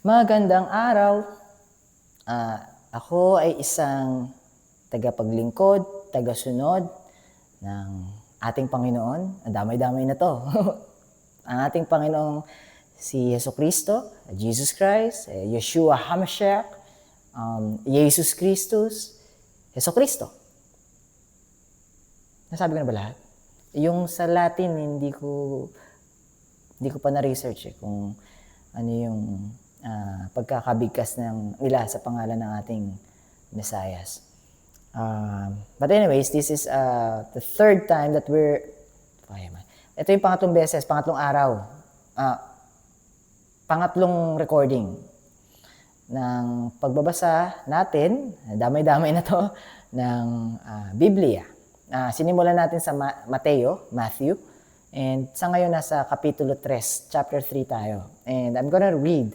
Magandang araw. Ah, ako ay isang tagapaglingkod, tagasunod ng ating Panginoon. Ang damay-damay na to. Ang ating Panginoong si Yeso Kristo, Jesus Christ, eh, Yeshua HaMashiach, um, Jesus Christus, Yeso Kristo. Nasabi ko na ba lahat? Yung sa Latin, hindi ko hindi ko pa na-research eh, kung ano yung ah, pagkakabigkas ng nila sa pangalan ng ating Messias. Um, but anyways, this is uh, the third time that we're... Ay, man. Ito yung pangatlong beses, pangatlong araw. Ah, pangatlong recording ng pagbabasa natin, damay-damay na to, ng ah, Biblia. Ah, sinimulan natin sa Ma- Mateo, Matthew, and sa ngayon nasa Kapitulo 3, chapter 3 tayo. And I'm gonna read.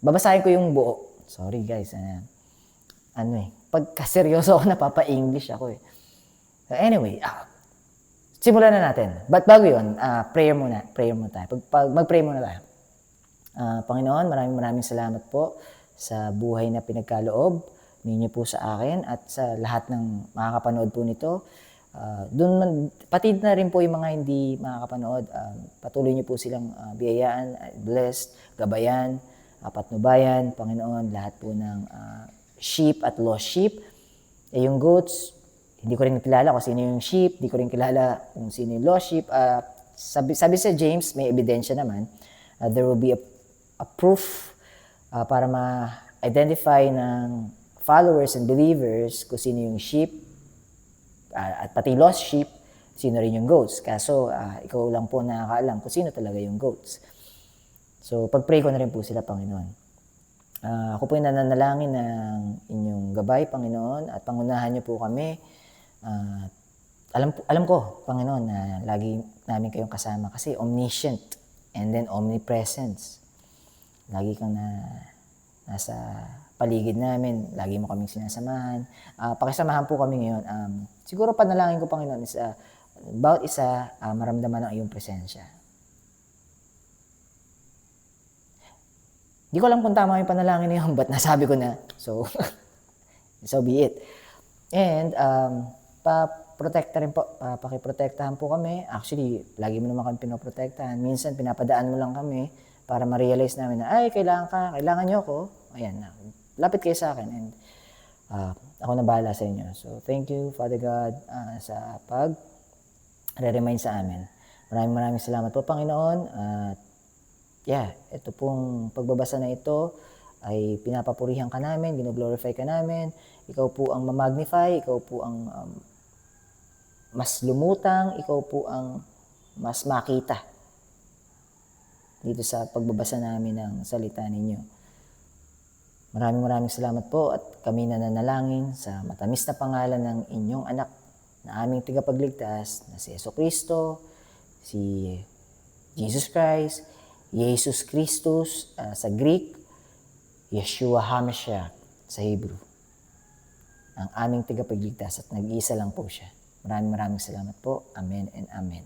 Babasahin ko yung buo. Sorry guys. ah, ano eh, pagka seryoso ako, napapa-English ako eh. Anyway, ah, simulan na natin. But bago yun, ah, prayer muna. Prayer muna tayo. Pag, pag, mag-pray muna tayo. Ah, Panginoon, maraming maraming salamat po sa buhay na pinagkaloob ninyo po sa akin at sa lahat ng makakapanood po nito. Ah, doon man, pati na rin po yung mga hindi makakapanood, ah, patuloy niyo po silang ah, biyayaan, blessed, gabayan, uh, patnubayan, Panginoon, lahat po ng ah, sheep at lost sheep. Eh, yung goats, hindi ko rin kilala kung sino yung sheep, hindi ko rin kilala kung sino yung lost sheep. Ah, sabi, sabi sa James, may ebidensya naman, ah, there will be a, a proof ah, para ma-identify ng followers and believers kung sino yung sheep ah, at pati lost sheep, sino rin yung goats. Kaso, ah, ikaw lang po nakakaalam kung sino talaga yung goats. So, pag-pray ko na rin po sila, Panginoon. Ah, ako po yung nananalangin ng inyong gabay, Panginoon, at pangunahan niyo po kami. Ah, alam, alam ko, Panginoon, na lagi namin kayong kasama kasi omniscient and then omnipresence. Lagi kang na, nasa paligid namin, lagi mo kaming sinasamahan. Ah, pakisamahan po kami ngayon. Um, siguro panalangin ko, Panginoon, is ah, bawat isa ah, maramdaman ang iyong presensya. Hindi ko alam kung tama yung panalangin na yun, but nasabi ko na. So, so be it. And, um, pa-protekta rin po, pa pakiprotektahan po kami. Actually, lagi mo naman kami pinoprotektahan. Minsan, pinapadaan mo lang kami para ma-realize namin na, ay, kailangan ka, kailangan nyo ako. Ayan, na, lapit kayo sa akin. And, ah, ako na bahala sa inyo. So, thank you, Father God, ah, sa pag re-remind sa amin. Maraming maraming salamat po, Panginoon. At yeah, ito pong pagbabasa na ito ay pinapapurihan ka namin, gino-glorify ka namin. Ikaw po ang mamagnify, ikaw po ang um, mas lumutang, ikaw po ang mas makita dito sa pagbabasa namin ng salita ninyo. Maraming maraming salamat po at kami nananalangin sa matamis na pangalan ng inyong anak na aming tagapagligtas na si Yeso Kristo, si Jesus Christ, Jesus Christus ah, sa Greek, Yeshua HaMashiach sa Hebrew. Ang aming tagapagligtas at nag-iisa lang po siya. Maraming maraming salamat po. Amen and amen.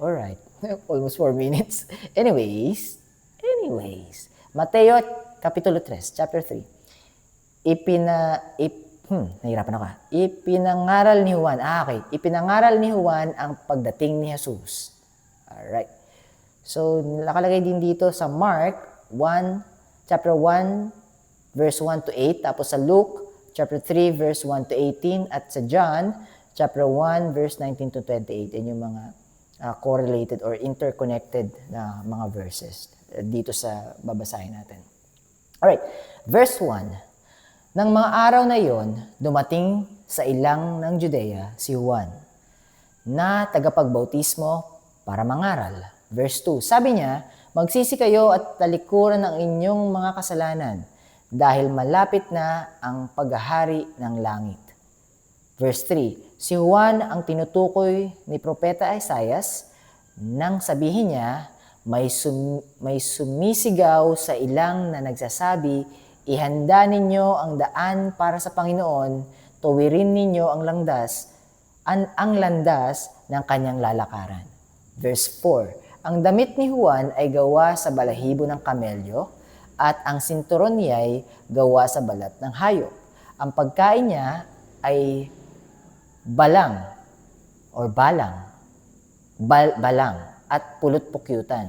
Alright. Almost four minutes. Anyways, anyways. Mateo, Kapitulo 3, chapter 3. Ipina, ip, hmm, nahirapan ako. ah. Ipinangaral ni Juan. Ah, okay. Ipinangaral ni Juan ang pagdating ni Jesus. Alright. So, nakalagay din dito sa Mark 1, chapter 1, verse 1 to 8. Tapos sa Luke, chapter 3, verse 1 to 18. At sa John, chapter 1, verse 19 to 28. Yan yung mga ah, correlated or interconnected na mga verses eh, dito sa babasahin natin. Alright, verse 1. Nang mga araw na yon, dumating sa ilang ng Judea si Juan na tagapagbautismo para mangaral. Verse 2, sabi niya, Magsisi kayo at talikuran ang inyong mga kasalanan dahil malapit na ang paghahari ng langit. Verse 3, si Juan ang tinutukoy ni Propeta Isaias nang sabihin niya, may, sum- may sumisigaw sa ilang na nagsasabi, ihanda ninyo ang daan para sa Panginoon, tuwirin ninyo ang landas, an ang landas ng kanyang lalakaran. Verse 4, ang damit ni Juan ay gawa sa balahibo ng kamelyo at ang sinturon niya ay gawa sa balat ng hayop. Ang pagkain niya ay balang or balang, bal- balang at pulot pukyutan.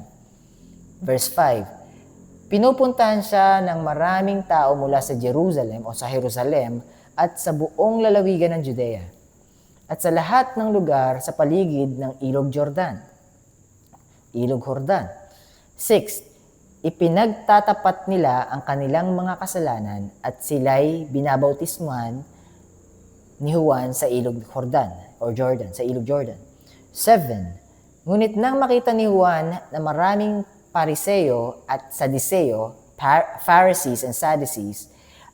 Verse 5, Pinupuntahan siya ng maraming tao mula sa Jerusalem o sa Jerusalem at sa buong lalawigan ng Judea at sa lahat ng lugar sa paligid ng Ilog Jordan. Ilog Jordan. 6. Ipinagtatapat nila ang kanilang mga kasalanan at sila'y binabautismuhan ni Juan sa Ilog Jordan or Jordan, sa Ilog Jordan. 7. Ngunit nang makita ni Juan na maraming pariseo at sadiseo, Par- Pharisees and Sadducees,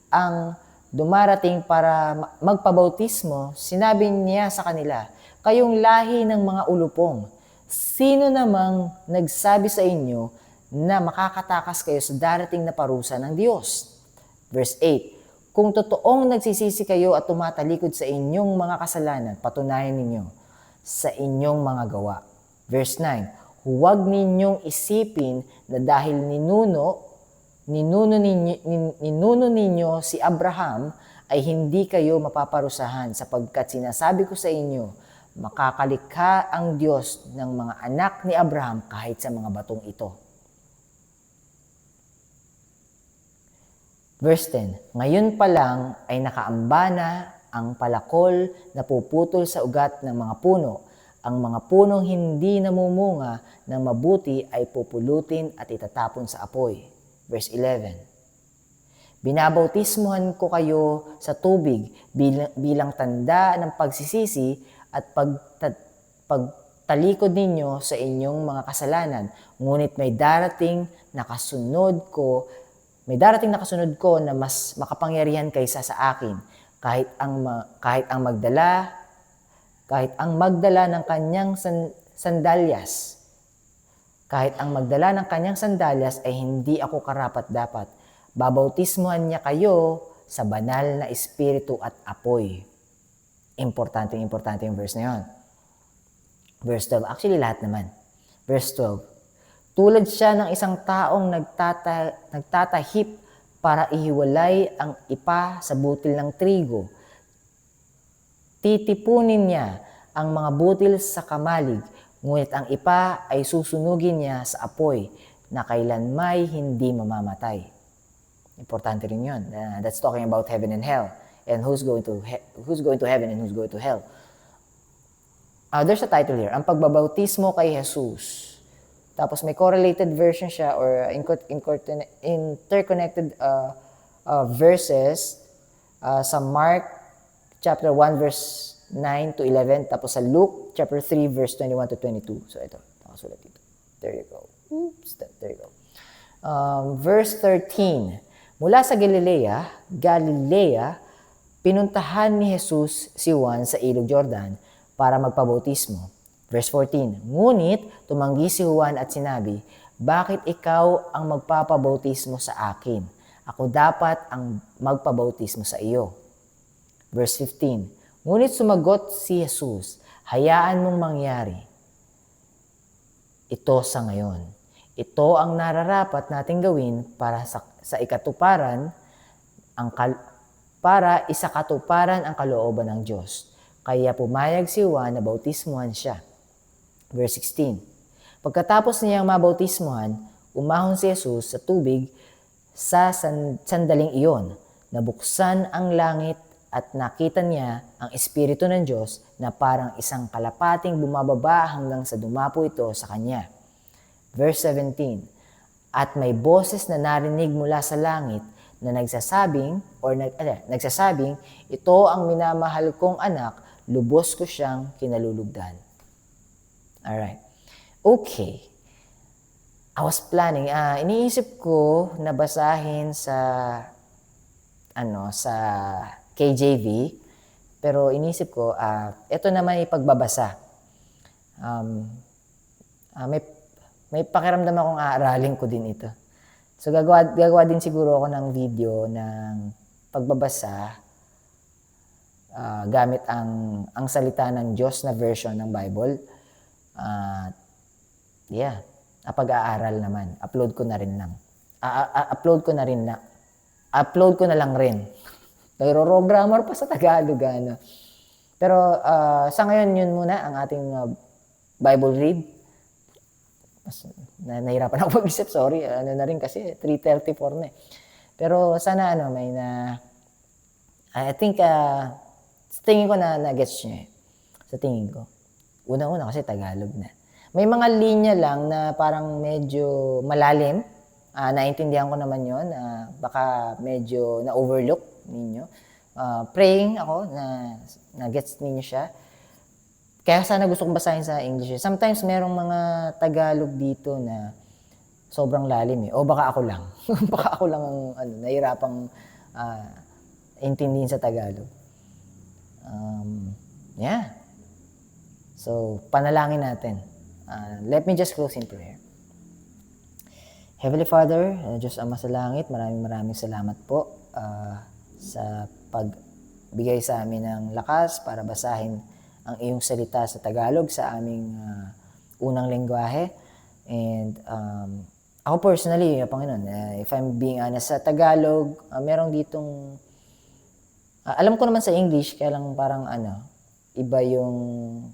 ang dumarating para ma- magpabautismo, sinabi niya sa kanila, Kayong lahi ng mga ulupong, sino namang nagsabi sa inyo na makakatakas kayo sa darating na parusa ng Diyos? Verse 8, Kung totoong nagsisisi kayo at tumatalikod sa inyong mga kasalanan, patunayan ninyo sa inyong mga gawa. Verse 9, Huwag ninyong isipin na dahil ninuno, ninuno ninyo, nin- ninuno ninyo si Abraham ay hindi kayo mapaparusahan sapagkat sinasabi ko sa inyo, makakalikha ang Diyos ng mga anak ni Abraham kahit sa mga batong ito. Verse 10, Ngayon pa lang ay nakaamba na ang palakol na puputol sa ugat ng mga puno. Ang mga punong hindi namumunga ng mabuti ay pupulutin at itatapon sa apoy. Verse 11, Binabautismuhan ko kayo sa tubig bilang, bilang tanda ng pagsisisi at pagta- pagtalikod ninyo sa inyong mga kasalanan. Ngunit may darating na kasunod ko may darating na kasunod ko na mas makapangyarihan kaysa sa akin. Kahit ang kahit ang magdala kahit ang magdala ng kanyang san- sandalyas kahit ang magdala ng kanyang sandalyas ay hindi ako karapat dapat babautismuhan niya kayo sa banal na espiritu at apoy importante importante yung verse na yon verse 12 actually lahat naman verse 12 tulad siya ng isang taong nagtata, nagtatahip para ihiwalay ang ipa sa butil ng trigo. Titipunin niya ang mga butil sa kamalig, ngunit ang ipa ay susunugin niya sa apoy na kailanmay hindi mamamatay. Importante rin yun. Uh, that's talking about heaven and hell. And who's going to who's going to heaven and who's going to hell. Uh, there's a title here, ang pagbabautismo kay Jesus. Tapos may correlated version siya or interconnected uh, uh, verses uh, sa Mark chapter 1 verse 9 to 11 tapos sa Luke chapter 3 verse 21 to 22. So ito, nakasulat dito. There you go. Oops, there you go. Um, verse 13. Mula sa Galilea, Galilea, pinuntahan ni Jesus si Juan sa ilog Jordan para magpabautismo. Verse 14, Ngunit tumanggi si Juan at sinabi, Bakit ikaw ang magpapabautismo sa akin? Ako dapat ang magpabautismo sa iyo. Verse 15, Ngunit sumagot si Jesus, Hayaan mong mangyari. Ito sa ngayon. Ito ang nararapat nating gawin para sa, sa ikatuparan ang kal- para isakatuparan ang kalooban ng Diyos. Kaya pumayag si Juan na bautismuhan siya. Verse 16. Pagkatapos niyang mabautismuhan, umahon si Jesus sa tubig sa san- sandaling iyon. Nabuksan ang langit at nakita niya ang Espiritu ng Diyos na parang isang kalapating bumababa hanggang sa dumapo ito sa kanya. Verse 17. At may boses na narinig mula sa langit na nagsasabing or nag, eh, nagsasabing, ito ang minamahal kong anak, lubos ko siyang kinalulugdan. Alright. Okay. I was planning, ah iniisip ko na basahin sa ano sa KJV pero inisip ko ah ito naman ipagbabasa. Um, ah, may may pakiramdam akong aaralin ko din ito. So gagawa, gagawa din siguro ako ng video ng pagbabasa ah, gamit ang ang salita ng Diyos na version ng Bible. At yeah, pag-aaral naman. Upload ko na rin lang. a- a- upload ko na rin na. Upload ko na lang rin. Pero raw grammar pa sa Tagalog. Ano. Pero ah, sa ngayon, yun muna ang ating ah, Bible read. Na, nahirapan ako mag-isip, sorry. Ano na rin kasi, 3.34 na eh. Pero sana ano, may na... I think, sa tingin ko na na-gets nyo eh. Sa tingin ko. Una-una kasi Tagalog na. May mga linya lang na parang medyo malalim. Ah, naintindihan ko naman yon ah, baka medyo na-overlook ninyo. Ah, praying ako na na-gets ninyo siya. Kaya sana gusto kong basahin sa English. Sometimes merong mga Tagalog dito na sobrang lalim eh. O baka ako lang. baka ako lang ang ano, nahirapang ah, intindihin sa Tagalog. Um, yeah. So, panalangin natin. Ah, let me just close in prayer. Heavenly Father, uh, Diyos Ama sa Langit, maraming maraming salamat po ah, sa pagbigay sa amin ng lakas para basahin ang iyong salita sa Tagalog sa aming ah, unang lengguwahe. And um, ako personally, uh, Panginoon, uh, if I'm being honest, sa Tagalog, uh, merong ditong, uh, alam ko naman sa English, kaya lang parang ano, iba yung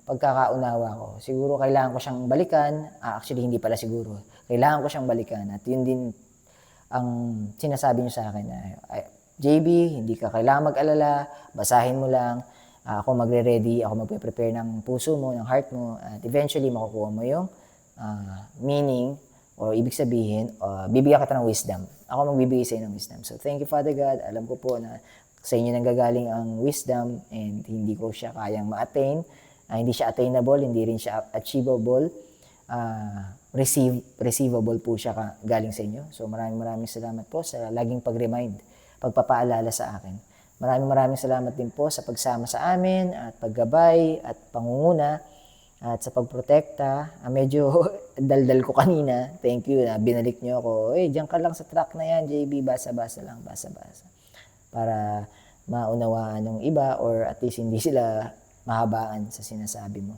pagkakaunawa ko. Siguro kailangan ko siyang balikan. Ah, actually, hindi pala siguro. Kailangan ko siyang balikan. At yun din ang sinasabi niyo sa akin na, "Ay, JB, hindi ka kailangan mag-alala. Basahin mo lang. Ah, ako magre-ready. Ako magpe-prepare ng puso mo, ng heart mo. At eventually, makukuha mo yung ah, meaning or ibig sabihin, uh, bibigyan kita ng wisdom. Ako magbibigay sa inyo ng wisdom. So, thank you, Father God. Alam ko po na sa inyo nanggagaling ang wisdom and hindi ko siya kayang ma-attain. Ah, hindi siya attainable, hindi rin siya achievable. Ah, receive, receivable po siya ka, galing sa inyo. So maraming maraming salamat po sa laging pag-remind, pagpapaalala sa akin. Maraming maraming salamat din po sa pagsama sa amin at paggabay at pangunguna at sa pagprotekta. Ah, medyo daldal ko kanina. Thank you na binalik niyo ako. Eh, diyan ka lang sa track na yan, JB. Basa-basa lang, basa-basa para maunawaan ng iba or at least hindi sila mahabaan sa sinasabi mo.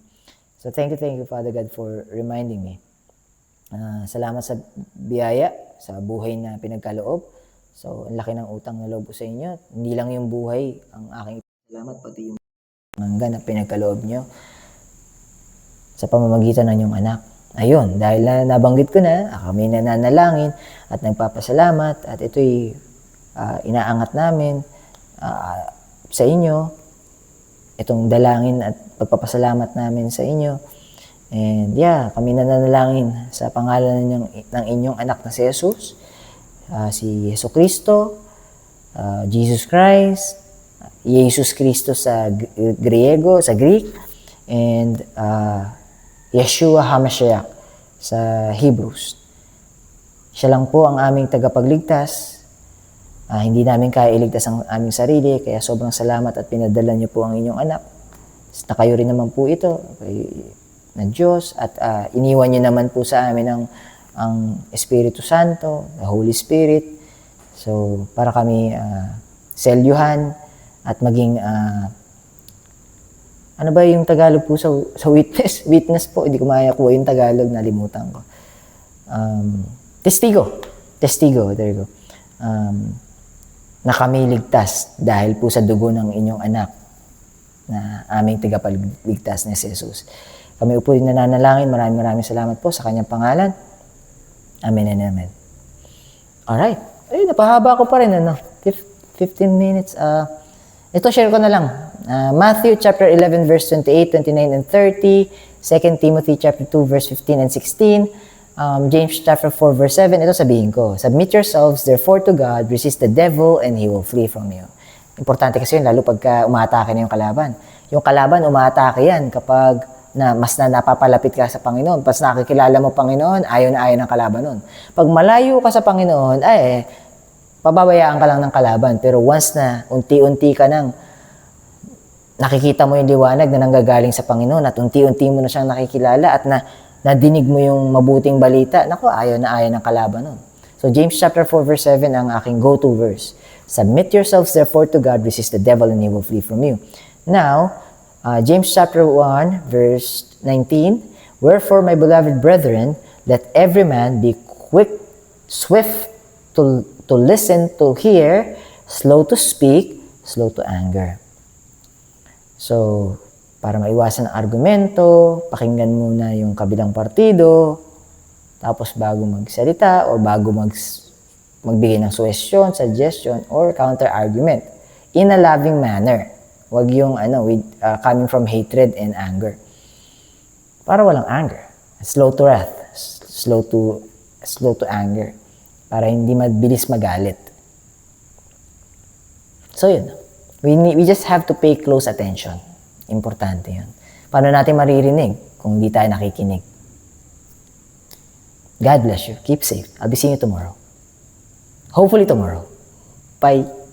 So thank you, thank you Father God for reminding me. Ah, salamat sa biyaya, sa buhay na pinagkaloob. So ang laki ng utang na loob ko sa inyo. Hindi lang yung buhay ang aking salamat, pati yung hanggan na pinagkaloob nyo sa pamamagitan ng inyong anak. Ayun, dahil na nabanggit ko na, kami nananalangin at nagpapasalamat at ito'y ah, inaangat namin ah, sa inyo, itong dalangin at pagpapasalamat namin sa inyo. And yeah, kami nananalangin sa pangalan ng, ng inyong anak na si Jesus, ah, si Yeso Kristo, ah, Jesus Christ, Jesus Kristo sa Griego, sa Greek, and ah, Yeshua HaMashiach sa Hebrews. Siya lang po ang aming tagapagligtas. Ah, hindi namin kaya iligtas ang aming sarili, kaya sobrang salamat at pinadala niyo po ang inyong anak. Na kayo rin naman po ito, kay, ng Diyos, at ah, iniwan niyo naman po sa amin ang, ang Espiritu Santo, the Holy Spirit. So, para kami uh, selyuhan at maging ah, ano ba yung Tagalog po sa, sa witness? Witness po, hindi ko makakuha yung Tagalog, nalimutan ko. Um, testigo. Testigo, there you go. Um, na kami ligtas dahil po sa dugo ng inyong anak na aming tagapagligtas ni Jesus. Kami po din nananalangin. Maraming maraming salamat po sa kanyang pangalan. Amen and amen. Alright. Ay, napahaba ko pa rin. Ano? Fif- 15 minutes. ah ito, share ko na lang. Ah, Matthew chapter 11 verse 28, 29, and 30. 2 Timothy chapter 2 verse 15 and 16. Um, James chapter 4 verse 7. Ito sabihin ko. Submit yourselves therefore to God, resist the devil, and he will flee from you. Importante kasi yun, lalo pagka umaatake na yung kalaban. Yung kalaban, umaatake yan kapag na mas na napapalapit ka sa Panginoon. Pas nakikilala mo Panginoon, ayaw na ayaw ng kalaban nun. Pag malayo ka sa Panginoon, ay eh, pababayaan ka lang ng kalaban. Pero once na unti-unti ka nang nakikita mo yung liwanag na nanggagaling sa Panginoon at unti-unti mo na siyang nakikilala at na nadinig mo yung mabuting balita, naku, ayaw na ayaw ng kalaban nun. So James chapter 4 verse 7 ang aking go-to verse. Submit yourselves therefore to God, resist the devil and he will flee from you. Now, uh, James chapter 1 verse 19, Wherefore, my beloved brethren, let every man be quick, swift to, to listen, to hear, slow to speak, slow to anger. So, para maiwasan ang argumento, pakinggan muna yung kabilang partido, tapos bago magsalita o bago mag, magbigay ng suggestion, suggestion, or counter-argument in a loving manner. Huwag yung ano, with, uh, coming from hatred and anger. Para walang anger. Slow to wrath. Slow to, slow to anger. Para hindi mabilis magalit. So yun. We, need, we just have to pay close attention. Importante yun. Paano natin maririnig kung hindi tayo nakikinig? God bless you. Keep safe. I'll be seeing you tomorrow. Hopefully tomorrow. Bye.